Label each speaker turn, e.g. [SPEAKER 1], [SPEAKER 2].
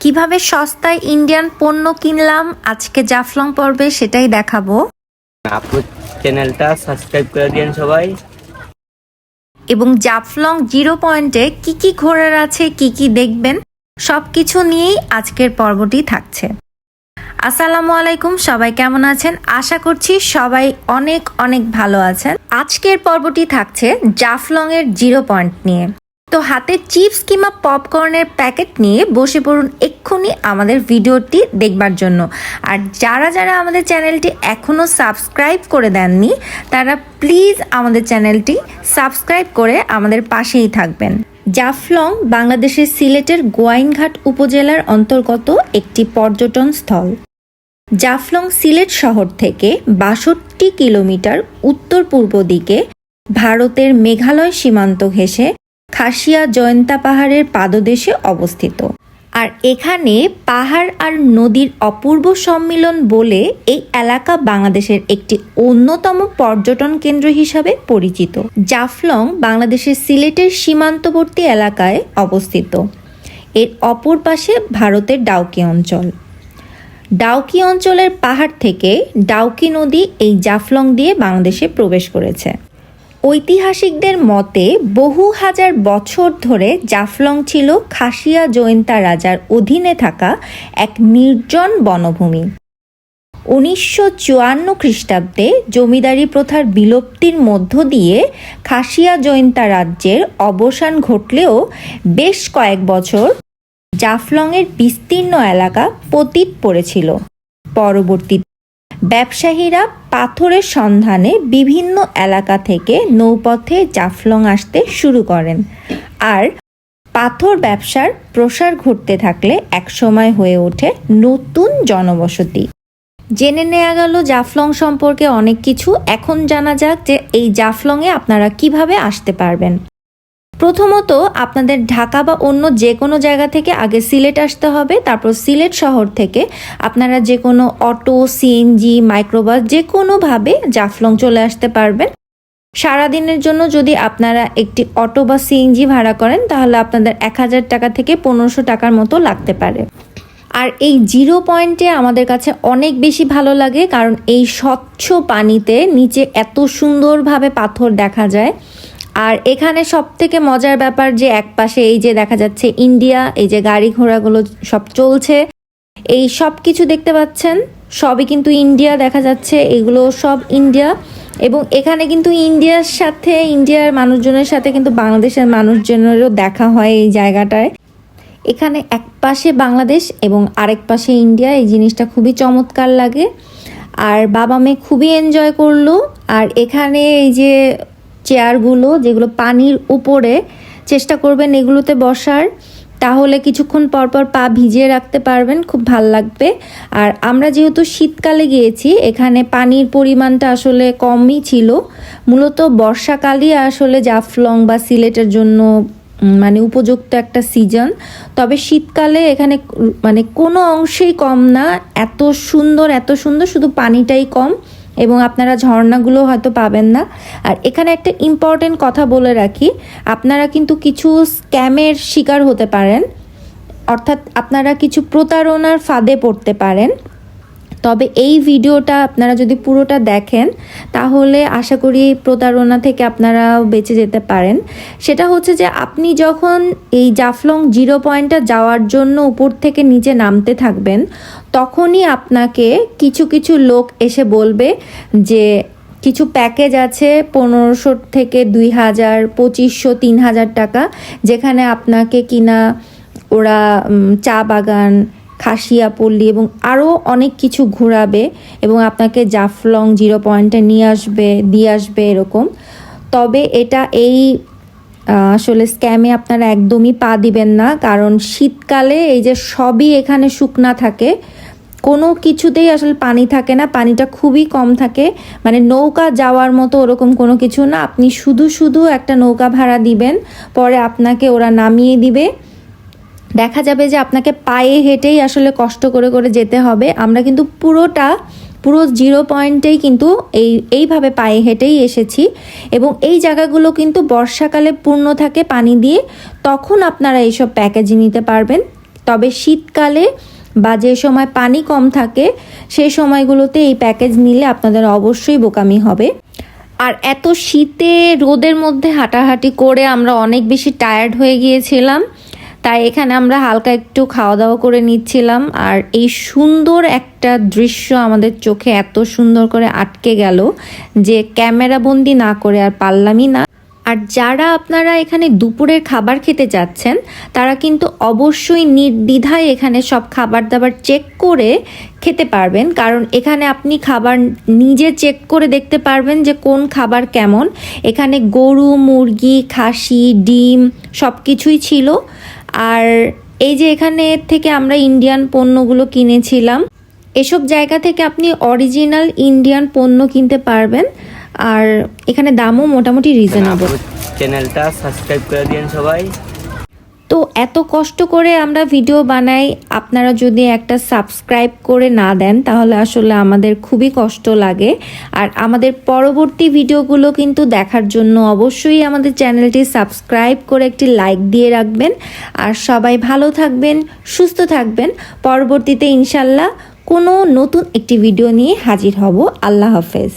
[SPEAKER 1] কীভাবে সস্তায় ইন্ডিয়ান পণ্য কিনলাম? আজকে জাফলং পর্বে সেটাই দেখাবো।
[SPEAKER 2] আপু চ্যানেলটা সাবস্ক্রাইব করে দিন সবাই।
[SPEAKER 1] এবং জাফলং জিরো পয়েন্টে কি কি ঘোরার আছে কি কি দেখবেন সব কিছু নিয়েই আজকের পর্বটি থাকছে। আসসালামু আলাইকুম সবাই কেমন আছেন? আশা করছি সবাই অনেক অনেক ভালো আছেন। আজকের পর্বটি থাকছে জাফলং এর জিরো পয়েন্ট নিয়ে। তো হাতে চিপস কিংবা পপকর্নের প্যাকেট নিয়ে বসে পড়ুন এক্ষুনি আমাদের ভিডিওটি দেখবার জন্য। আর যারা যারা আমাদের চ্যানেলটি এখনও সাবস্ক্রাইব করে দেননি, তারা প্লিজ আমাদের চ্যানেলটি সাবস্ক্রাইব করে আমাদের পাশেই থাকবেন। জাফলং বাংলাদেশের সিলেটের গোয়াইনঘাট উপজেলার অন্তর্গত একটি পর্যটন স্থল। জাফলং সিলেট শহর থেকে বাষট্টি কিলোমিটার উত্তর পূর্ব দিকে ভারতের মেঘালয় সীমান্ত ঘেঁষে খাসিয়া জয়ন্তা পাহাড়ের পাদদেশে অবস্থিত। আর এখানে পাহাড় আর নদীর অপূর্ব সম্মিলন বলে এই এলাকা বাংলাদেশের একটি অন্যতম পর্যটন কেন্দ্র হিসাবে পরিচিত। জাফলং বাংলাদেশের সিলেটের সীমান্তবর্তী এলাকায় অবস্থিত। এর অপর পাশে ভারতের ডাউকি অঞ্চল। ডাউকি অঞ্চলের পাহাড় থেকে ডাউকি নদী এই জাফলং দিয়ে বাংলাদেশে প্রবেশ করেছে। ঐতিহাসিকদের মতে, বহু হাজার বছর ধরে জাফলং ছিল খাসিয়া জয়ন্তা রাজার অধীনে থাকা এক নির্জন বনভূমি। উনিশশো চুয়ান্ন খ্রিস্টাব্দে জমিদারি প্রথার বিলুপ্তির মধ্য দিয়ে খাসিয়া জয়ন্তা রাজ্যের অবসান ঘটলেও বেশ কয়েক বছর জাফলংয়ের বিস্তীর্ণ এলাকা পতিত পড়েছিল। পরবর্তীতে ব্যবসায়ীরা পাথরের সন্ধানে বিভিন্ন এলাকা থেকে নৌপথে জাফলং আসতে শুরু করেন। আর পাথর ব্যবসার প্রসার ঘটতে থাকলে একসময় হয়ে ওঠে নতুন জনবসতি। জেনে নেওয়া গেল জাফলং সম্পর্কে অনেক কিছু। এখন জানা যাক যে এই জাফলংয়ে আপনারা কীভাবে আসতে পারবেন। প্রথমত আপনাদের ঢাকা বা অন্য যে কোনো জায়গা থেকে আগে সিলেট আসতে হবে, তারপর সিলেট শহর থেকে আপনারা যে কোনো অটো সিএনজি মাইক্রোবাস যে কোনোভাবে জাফলং চলে আসতে পারবেন। সারাদিনের জন্য যদি আপনারা একটি অটো বা সিএনজি ভাড়া করেন, তাহলে আপনাদের এক হাজার টাকা থেকে পনেরোশো টাকার মতো লাগতে পারে। আর এই জিরো পয়েন্টে আমাদের কাছে অনেক বেশি ভালো লাগে, কারণ এই স্বচ্ছ পানিতে নিচে এত সুন্দরভাবে পাথর দেখা যায়। আর এখানে সব থেকে মজার ব্যাপার যে এক পাশে এই যে দেখা যাচ্ছে ইন্ডিয়া, এই যে গাড়ি ঘোড়াগুলো সব চলছে, এই সব কিছু দেখতে পাচ্ছেন, সবই কিন্তু ইন্ডিয়া দেখা যাচ্ছে, এগুলো সব ইন্ডিয়া এবং এখানে কিন্তু ইন্ডিয়ার সাথে, ইন্ডিয়ার মানুষজনের সাথে কিন্তু বাংলাদেশের মানুষজনেরও দেখা হয় এই জায়গাটায়। এখানে এক পাশে বাংলাদেশ এবং আরেক পাশে ইন্ডিয়া, এই জিনিসটা খুবই চমৎকার লাগে। আর বাবা মেয়ে খুবই এনজয় করল, আর এখানে এই যে চেয়ারগুলো যেগুলো পানির উপরে চেষ্টা করবেন এগুলোতে বসার, তাহলে কিছুক্ষণ পরপর পা ভিজিয়ে রাখতে পারবেন, খুব ভালো লাগবে। আর আমরা যেহেতু শীতকালে গিয়েছি, এখানে পানির পরিমাণটা আসলে কমই ছিল। মূলত বর্ষাকালই আসলে জাফলং বা সিলেটের জন্য মানে উপযুক্ত একটা সিজন। তবে শীতকালে এখানে মানে কোনো অংশেই কম না, এত সুন্দর এত সুন্দর, শুধু পানিটাই কম। এবং আপনারা ঝর্ণাগুলো হয়তো পাবেন না। আর এখানে একটা ইম্পর্টেন্ট কথা বলে রাখি, আপনারা কিন্তু কিছু স্ক্যামের শিকার হতে পারেন, অর্থাৎ আপনারা কিছু প্রতারণার ফাঁদে পড়তে পারেন। তবে এই ভিডিওটা আপনারা যদি পুরোটা দেখেন, তাহলে আশা করি প্রতারণা থেকে আপনারা বেঁচে যেতে পারেন। সেটা হচ্ছে যে আপনি যখন এই জাফলং জিরো পয়েন্টটা যাওয়ার জন্য উপর থেকে নিচে নামতে থাকবেন, তখনই আপনাকে কিছু কিছু লোক এসে বলবে যে কিছু প্যাকেজ আছে পনেরোশো থেকে দুই হাজার, পঁচিশশো, তিন হাজার টাকা, যেখানে আপনাকে কিনা ওরা চা বাগান খাসিয়া, পল্লী এবং আরও অনেক কিছু ঘোরাবে এবং আপনাকে জাফলং জিরো পয়েন্টে নিয়ে আসবে, দিয়ে আসবে এরকম। তবে এটা এই আসলে স্ক্যামে আপনারা একদমই পা দিবেন না, কারণ শীতকালে এই যে সবই এখানে শুকনা থাকে, কোনো কিছুতেই আসলে পানি থাকে না, পানিটা খুবই কম থাকে। মানে নৌকা যাওয়ার মতো ওরকম কোনো কিছু না, আপনি শুধু শুধু একটা নৌকা ভাড়া দিবেন, পরে আপনাকে ওরা নামিয়ে দিবে। দেখা যাবে যে আপনাকে পায়ে হেঁটেই আসলে কষ্ট করে করে যেতে হবে। আমরা কিন্তু পুরোটা, পুরো জিরো পয়েন্টেই কিন্তু এই, এইভাবে পায়ে হেঁটেই এসেছি এবং এই জায়গাগুলো কিন্তু বর্ষাকালে পূর্ণ থাকে পানি দিয়ে, তখন আপনারা এইসব প্যাকেজ নিতে পারবেন। তবে শীতকালে বা যে সময় পানি কম থাকে সেই সময়গুলোতে এই প্যাকেজ নিলে আপনাদের অবশ্যই বোকামি হবে। আর এত শীতে রোদের মধ্যে হাঁটাহাঁটি করে আমরা অনেক বেশি টায়ার্ড হয়ে গিয়েছিলাম। তাই এখানে আমরা হালকা একটু খাওয়া দাওয়া করে নিচ্ছিলাম। আর এই সুন্দর একটা দৃশ্য আমাদের চোখে এত সুন্দর করে আটকে গেল যে ক্যামেরা বন্দি না করে আর পারলামই না। আর যারা আপনারা এখানে দুপুরের খাবার খেতে যাচ্ছেন, তারা কিন্তু অবশ্যই নির্দ্বিধায় এখানে সব খাবার দাবার চেক করে খেতে পারবেন। কারণ এখানে আপনি খাবার নিজে চেক করে দেখতে পারবেন যে কোন খাবার কেমন। এখানে গরু, মুরগি, খাসি, ডিম সব কিছুই ছিল। আর এই যে এখানে থেকে আমরা ইন্ডিয়ান পণ্যগুলো কিনেছিলাম, এসব জায়গা থেকে আপনি অরিজিনাল ইন্ডিয়ান পণ্য কিনতে পারবেন। আর এখানে দামও মোটামুটি রিজনেবল
[SPEAKER 2] চ্যানেলটা সাবস্ক্রাইব করে দিন সবাই।
[SPEAKER 1] এত কষ্ট করে আমরা ভিডিও বানাই, আপনারা যদি একটা সাবস্ক্রাইব করে না দেন, তাহলে আসলে আমাদের খুবই কষ্ট লাগে। আর আমাদের পরবর্তী ভিডিওগুলো কিন্তু দেখার জন্য অবশ্যই আমাদের চ্যানেলটি সাবস্ক্রাইব করে একটি লাইক দিয়ে রাখবেন। আর সবাই ভালো থাকবেন, সুস্থ থাকবেন। পরবর্তীতে ইনশাল্লাহ কোনো নতুন একটি ভিডিও নিয়ে হাজির হব। আল্লাহ হাফেজ।